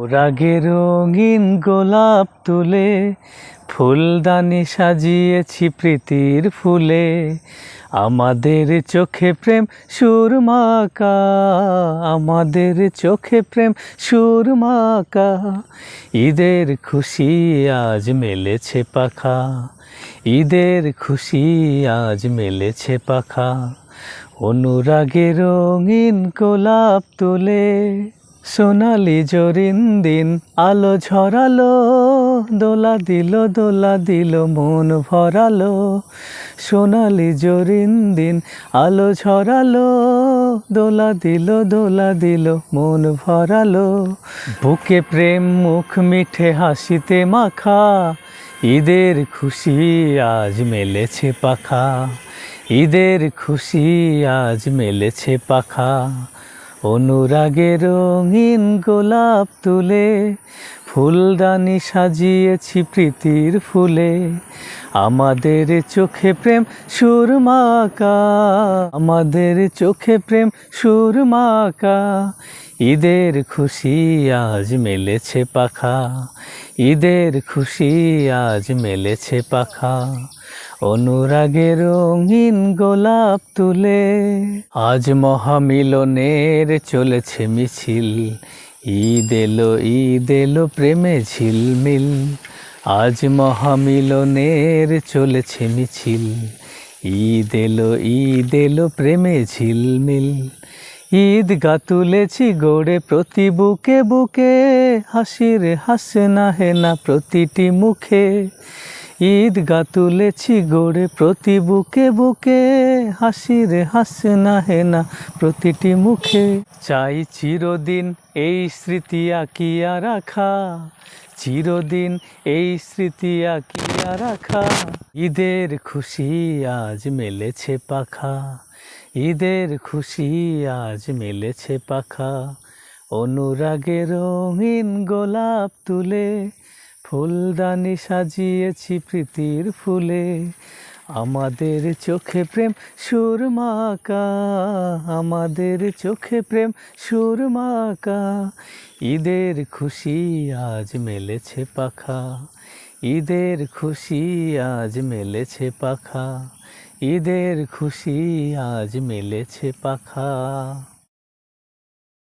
রাগে রঙিন গোলাপ তুলে, ফুলদানি সাজিয়েছি প্রীতির ফুলে। আমাদের চোখে প্রেম সুরমাকা আমাদের চোখে প্রেম সুরমাকা ঈদের খুশি আজ মেলেছে পাখা। ঈদের খুশি আজ মেলেছে পাখা। অনুরাগে রঙিন গোলাপ তুলে সোনালি জরিন দিন, আলো ঝরালো, দোলা দিল দোলা দিল, মন ভরালো। সোনালি জরিন দিন, আলো ঝরালো, দোলা দিল দোলা দিল, মন ভরালো। বুকে প্রেম, মুখ মিঠে, হাসিতে মাখা। ঈদের খুশি আজ মেলেছে পাখা। ঈদের খুশি আজ মেলেছে পাখা। অনুরাগে রঙিন গোলাপ তুলে, ফুলদানি সাজিয়েছি প্রীতির ফুলে। আমাদের চোখে প্রেম সুরমাকা আমাদের চোখে প্রেম সুরমাকা ঈদের খুশি আজ মেলেছে পাখা, ঈদের খুশি আজ মেলেছে পাখা। অনুরাগে রঙিন গোলাপ তুলে, আজ মহামিলনের চলেছে মিছিল। ঈদ এলো ঈদ এলো, প্রেমে ঝিলমিল। আজ মহামিলনের চলেছে মিছিল। ঈদ এলো ঈদ এলো, প্রেমে ঝিলমিল। ঈদ গা তুলেছি গড়ে প্রতি বুকে বুকে, হাসির হাসে না হে না প্রতিটি মুখে। ঈদ গা তুলেছি গড়ে প্রতি বুকে বুকে, হাসির হাসে না হে না প্রতিটি মুখে। চাই চিরদিন এই স্মৃতি আঁকিয়া রাখা, চিরদিন এই স্মৃতি আঁকিয়া রাখা। ঈদের খুশি আজ মেলেছে পাখা, ঈদের খুশি আজ মেলেছে পাখা। অনুরাগে রঙিন গোলাপ তুলে ফুলদানি সাজিয়েছি প্রীতির ফুলে। আমাদের চোখে প্রেম সুরমাকা আমাদের চোখে প্রেম সুরমাকা ঈদের খুশি আজ মেলেছে পাখা। ঈদের খুশি আজ মেলেছে পাখা। ঈদের খুশি আজ মেলেছে পাখা।